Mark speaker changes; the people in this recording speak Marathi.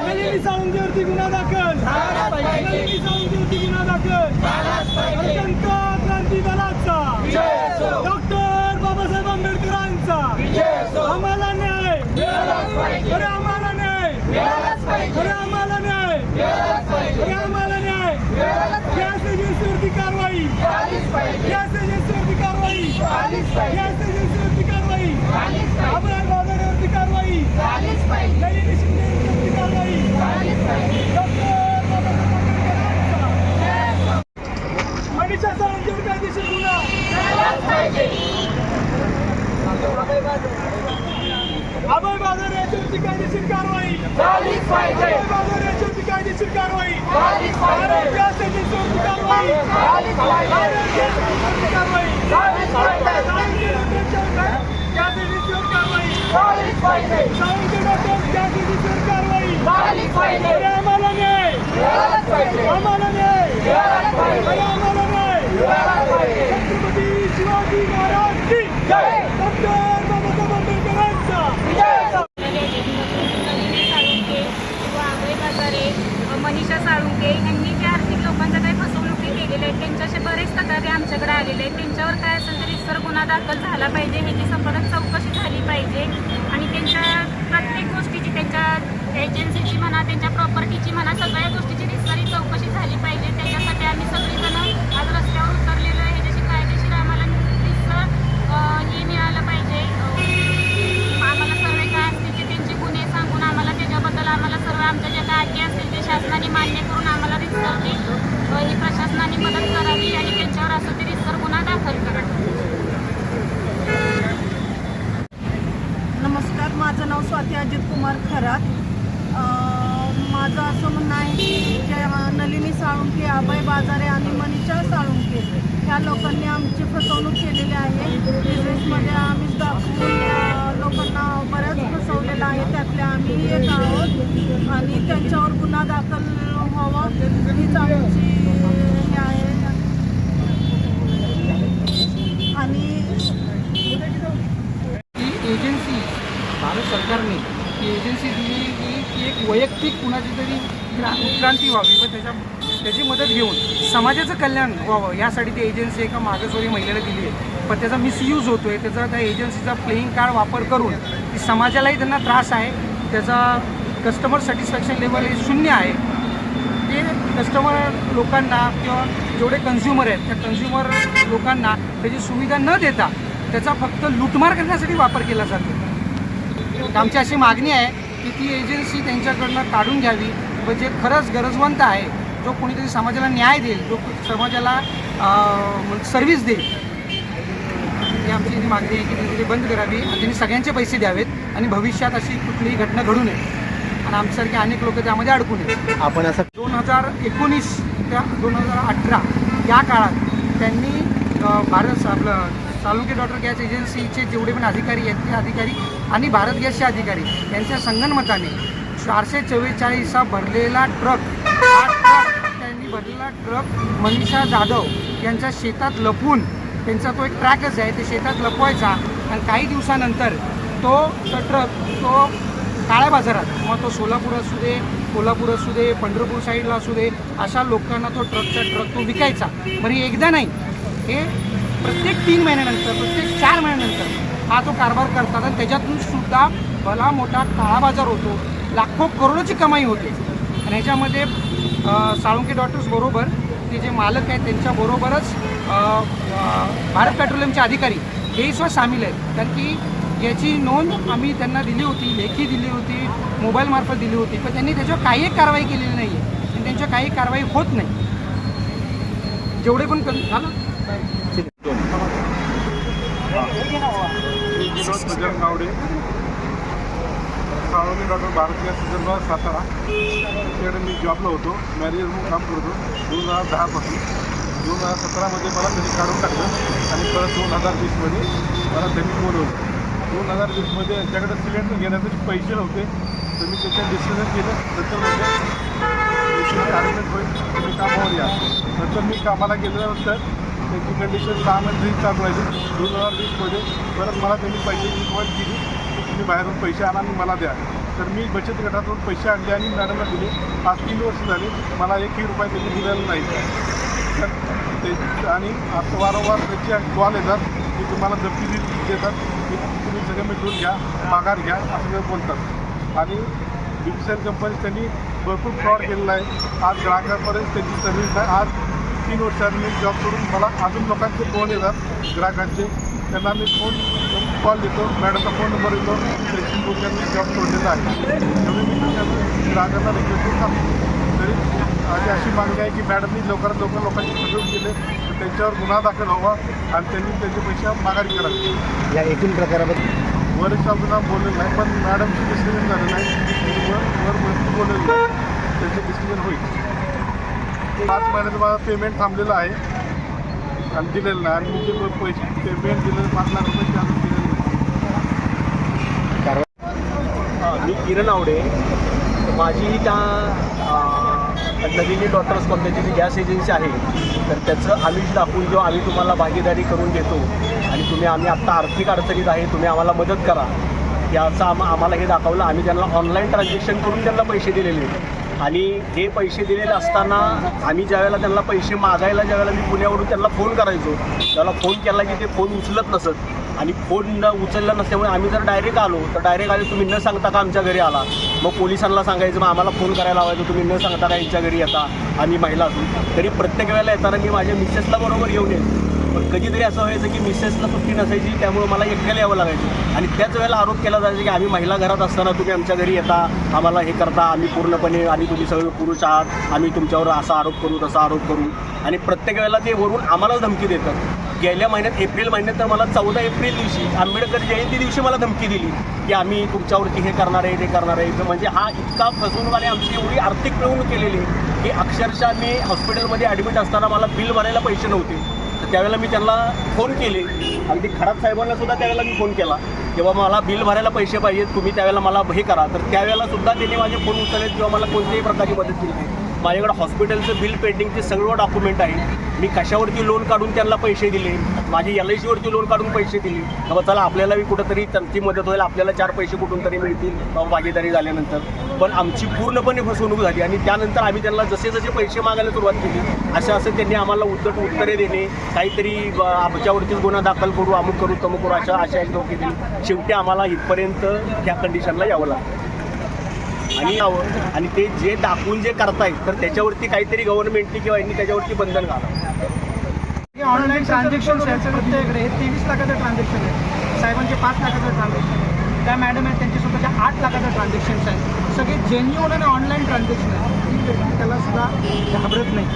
Speaker 1: नलिनी साळुंकेवरती गुन्हा दाखल नलिनी साळुंकेवरती गुन्हा दाखल जनता क्रांती दलाचा डॉक्टर बाबासाहेब आंबेडकरांचा आम्हाला न्याय अरे आम्हाला न्याय अरे आम्हाला न्याय अरे आम्हाला न्याय गॅस एजन्सीवरती कारवाई गॅस एजन्सीवरती कारवाई गॅस एजन्सीवरती कारवाई अभय बाजारावरती कारवाई नलिनी शिंदेवरती कारवाई डॉक्टर बाबासाहेब आंबेडकरांचा मनीषा सावंतवर कायदेशीर गुन्हा अभय बाजार याच्यावरती कायदेशीर कारवाई अभय बाजार याच्यावरती कायदेशीर कारवाई भारत गॅस एजन्सीवरती कारवाई भारत गॅस एजन्सीवरती कारवाई सावंत डॉक्टरच्या गॅस एजन्सीवर कारवाई सावंत डॉक्टर गॅस एजन्सीवर कारवाई अरे आम्हाला न्याय आम्हाला न्याय अरे आम्हाला न्याय छत्रपती शिवाजी महाराज की डॉक्टर बाबासाहेब आंबेडकरांचा
Speaker 2: नलिनी साळुंके किंवा अभय बाजारे मनीषा साळुंके यांनी ज्या आर्थिक लोकांच्या काही फसवणुकी केलेल्या आहेत त्यांच्याशी बरेच तक्रारी आमच्याकडे आलेले आहेत. त्यांच्यावर काय असेल तरी सर गुन्हा दाखल झाला पाहिजे. ह्याची संपर्क चौकशी झाली पाहिजे. आणि त्यांच्या प्रत्येक गोष्टीची त्यांच्या एजन्सीची म्हणा त्यांच्या प्रॉपर्टीची म्हणा सगळ्या गोष्टीची निस्तारी चौकशी झाली पाहिजे. त्याच्यासाठी आम्ही सगळेजण आज रस्त्यावर उतरलेलो आहे ह्याच्याशी कायदेशीर आम्हाला निस्तर हे मिळालं पाहिजे अं, आम्हाला सर्व काय असतील ते त्यांचे गुन्हे सांगून आम्हाला त्याच्याबद्दल आम्हाला सर्व आमच्या ज्या काय आज्ञा असतील ते शासनाने मान्य करून आम्हाला रितसरची अं, ही प्रशासनाने मदत करावी आणि त्यांच्यावर असं ते रितसर गुन्हा दाखल करावा
Speaker 3: नमस्कार माझं नाव स्वाती अजित कुमार खरात. माझं असं म्हणणं आहे की ज्या नलिनी साळुंके अभय बाजारे आणि मनीषा साळुंके ह्या लोकांनी आमची फसवणूक केलेली आहे. बिझनेसमध्ये आम्ही लोकांना बऱ्याच फसवलेलं आहे. त्यातल्या आम्ही एक आहोत. आणि त्यांच्यावर गुन्हा दाखल व्हावा हीच आमची हे आहे. आणि
Speaker 4: ती एजन्सी भारत सरकारने ती एजन्सी दिली की ती एक वैयक्तिक कुणाची तरी उत्क्रांती व्हावी व त्याच्या त्याची मदत घेऊन समाजाचं कल्याण व्हावं यासाठी ती एजन्सी एका मागासवर्गीय महिलेला दिली आहे. पण त्याचा मिसयूज होतो आहे त्याचा त्या एजन्सीचा प्लेईंग कार्ड वापर करून ती समाजालाही त्यांना त्रास आहे. त्याचा कस्टमर सॅटिस्फॅक्शन लेवल हे शून्य आहे. ते कस्टमर लोकांना किंवा जेवढे कन्झ्युमर आहेत त्या कन्झ्युमर लोकांना त्याची सुविधा न देता त्याचा फक्त लूटमार करण्यासाठी वापर केला जातो. तर आमची अशी मागणी आहे की ती एजन्सी त्यांच्याकडनं काढून घ्यावी. व जे खरंच गरजवंत आहे जो कोणीतरी समाजाला न्याय देईल जो समाजाला सर्व्हिस देईल ही आमची जी मागणी आहे की त्यांनी बंद करावी आणि त्यांनी सगळ्यांचे पैसे द्यावेत आणि भविष्यात अशी कुठलीही घटना घडू नये. आणि आमच्यासारखे अनेक लोक त्यामध्ये अडकू नये
Speaker 5: आपण असं
Speaker 4: दोन हजार एकोणीस त्या दोन हजार अठरा या काळात त्यांनी भारत आपलं चालुके डॉक्टर गॅस एजन्सीचे जेवढे पण अधिकारी आहेत ते अधिकारी आणि भारत गॅसचे अधिकारी यांच्या संगणमताने चारशे चव्वेचाळीसचा भरलेला ट्रक हा ट्रक त्यांनी भरलेला ट्रक मनीषा जाधव यांच्या शेतात लपवून त्यांचा तो एक ट्रॅकच आहे ते शेतात लपवायचा आणि काही दिवसानंतर तो ट्रक तो काळ्या बाजारात मग तो सोलापूर असू दे कोल्हापूर असू दे पंढरपूर साईडला असू दे अशा लोकांना तो ट्रकचा ट्रक तो विकायचा. बरं हे एकदा नाही हे प्रत्येक तीन महिन्यानंतर प्रत्येक चार महिन्यानंतर हा तो कारभार करतात आणि त्याच्यातून सुद्धा भला मोठा काळा बाजार होतो लाखो करोडोची कमाई होते. आणि ह्याच्यामध्ये साळुंके डॉक्टर्स बरोबर ते जे मालक आहेत त्यांच्याबरोबरच भारत पेट्रोलियमचे अधिकारी हेही सुद्धा सामील आहेत. कारण की याची नोंद आम्ही त्यांना दिली होती लेखी दिली होती मोबाईलमार्फत दिली होती पण त्यांनी त्याच्यावर काही कारवाई केलेली नाही आहे आणि त्यांच्यावर काही कारवाई होत नाही. जेवढे पण कन- झालं
Speaker 6: विनोद बजरंग गावडे साळोनी डॉक्टर भारतीय संदर्भात सातारा तिकडे मी जॉबला होतो. मॅरेज म्हणून काम करतो. दोन हजार दहापासून दोन हजार सतरामध्ये मला त्यांनी काढून टाकलं. आणि परत दोन हजार वीसमध्ये मला त्यांनी बोलवलं. दोन हजार वीसमध्ये यांच्याकडे सिलेंडर घेण्यासाठी पैसे नव्हते तर मी त्याच्यात डिसिजन केलं नंतर म्हणजे अरेंजमेंट होईल. तुम्ही कामावर या. नंतर मी कामाला गेल्यानंतर त्यांची कंडिशन सहा महिने चालू राहिली. दोन हजार वीसमध्ये परत मला त्यांनी पैशाची रिक्वेस्ट दिली तुम्ही बाहेरून पैसे आणा आणि मला द्या. तर मी बचत गटातून पैसे आणले आणि मॅडमला दिले. आज तीन वर्ष झाले. मला एकही रुपये त्यांनी दिलेला नाही. तर ते आणि आता वारंवार त्याचे कॉल येतात. की तुम्हाला जप्ती देतात. की तुम्ही सगळं मिटवून घ्या माघार घ्या असं बोलतात. आणि बिगसेल कंपनी त्यांनी भरपूर फ्रॉड केलेला आहे. आज ग्राहकापर्यंत त्यांची सर्व्हिस आहे. आज तीन वर्षांनी जॉब सोडून मला अजून लोकांचे फोन येतात ग्राहकांचे. त्यांना मी फोन कॉल देतो. मॅडमचा फोन नंबर येतो. त्यांची लोकांनी जॉब सोडलेला आहे. त्यामुळे मी त्यांना ग्राहकांना रिक्वेस्ट सांगतो तरी माझी अशी मागणी आहे की मॅडमनी लवकरात लवकर लोकांची फसवणूक केले तर त्यांच्यावर गुन्हा दाखल व्हावा आणि त्यांनी त्यांचे पैसे माघारी करावे
Speaker 5: या एकूण प्रकाराबद्दल?
Speaker 6: वरिष्ठ अजून बोललेलं नाही पण मॅडमची डिसिजन झालेलं आहे. वर वर बोललेलं नाही त्याचे डिसिजन होईल. पाच महिन्याचं माझं पेमेंट थांबलेलं आहे. आणि दिलेलं नाही. आणि मी जे पैसे पेमेंट दिलेलं पाच लाख रुपये ते अजून दिलेलं नाही.
Speaker 5: हां मी किरण आवडे. माझी त्या नवीन नलिनी डॉक्टर्स कॉलेजची जी गॅस एजन्सी आहे तर त्याचं आम्ही दाखवून जेव्हा आम्ही तुम्हाला भागीदारी करून देतो आणि तुम्ही आम्ही आत्ता आर्थिक अडचणीत आहे तुम्ही आम्हाला मदत करा. याचं आम आम्हाला हे दाखवलं. आम्ही त्यांना ऑनलाईन ट्रान्झॅक्शन करून त्यांना पैसे दिलेले. आणि हे पैसे दिलेले असताना आम्ही ज्यावेळेला त्यांना पैसे मागायला ज्यावेळेला मी पुण्यावरून त्यांना फोन करायचो त्याला फोन केला की ते फोन उचलत नसत. आणि फोन न उचलला नसल्यामुळे आम्ही जर डायरेक्ट आलो तर डायरेक्ट आले तुम्ही न सांगता का आमच्या घरी आला? मग पोलिसांना सांगायचं मग आम्हाला फोन करायला लावायचं तुम्ही न सांगता का यांच्या घरी येता? आम्ही महिला असून तरी प्रत्येक वेळेला येताना मी माझ्या मिसेसला बरोबर घेऊन येतो. पण कधीतरी असं व्हायचं की मिसेसला सुट्टी नसायची त्यामुळे मला एकट्याला यावं लागायचं. आणि त्याच वेळेला आरोप केला जायचा की आम्ही महिला घरात असताना तुम्ही आमच्या घरी येता आम्हाला हे करता आम्ही पूर्णपणे आणि तुम्ही सगळे पुरुष आहात आम्ही तुमच्यावर असा आरोप करू तसा आरोप करू. आणि प्रत्येक वेळेला ते वरून आम्हालाच धमकी देतात. गेल्या महिन्यात एप्रिल महिन्यात तर मला चौदा एप्रिल दिवशी आंबेडकर जयंती दिवशी मला धमकी दिली की आम्ही तुमच्यावरती हे करणार आहे ते करणार आहे. तर म्हणजे हा इतका फसवणूक आमची एवढी आर्थिक प्रवणूक केलेली आहे की अक्षरशः मी हॉस्पिटलमध्ये ॲडमिट असताना मला बिल भरायला पैसे नव्हते. तर त्यावेळेला मी त्यांना फोन केले. अगदी खराब साहेबांना सुद्धा त्यावेळेला मी फोन केला. किंवा मला बिल भरायला पैसे पाहिजेत तुम्ही त्यावेळेला मला हे करा. तर त्यावेळेला सुद्धा त्यांनी माझे फोन उचलले किंवा मला कोणत्याही प्रकारची मदत केली नाही. माझ्याकडे हॉस्पिटलचं बिल पेंडिंगचे सगळं डॉक्युमेंट आहे. मी कशावरती लोन काढून त्यांना पैसे दिले? माझी एल आय सीवरती लोन काढून पैसे दिले. बाबा चला आपल्यालाही कुठंतरी त्यांची मदत होईल आपल्याला चार पैसे कुठून तरी मिळतील बाबा भागीदारी झाल्यानंतर. पण आमची पूर्णपणे फसवणूक झाली आणि त्यानंतर आम्ही त्यांना जसे जसे पैसे मागायला सुरुवात केली असं असं त्यांनी आम्हाला उद्धट उत्तरे देणे काहीतरी ब- आमच्यावरतीच गुन्हा दाखल करू अमुक करू तमुक करू अशा अशा एक धोके दिली. शेवटी आम्हाला इथपर्यंत त्या कंडिशनला यावं लागतं आणि यावं आणि ते जे दाखवून जे करतायत तर त्याच्यावरती काहीतरी गव्हर्नमेंटनी किंवा यांनी त्याच्यावरती बंधन घालावं
Speaker 4: ऑनलाईन ट्रान्झॅक्शन हे तेवीस लाखाचं ट्रान्झॅक्शन आहे. साहेबांचे पाच लाखाचं ट्रान्झॅक्शन आहे. त्या मॅडम आहेत त्यांचे स्वतःच्या आठ लाखाचं ट्रान्झॅक्शन्स आहेत सगळे जेन्युअन आणि ऑनलाईन ट्रान्झॅक्शन व्यक्ती त्याला सुद्धा घाबरत नाही.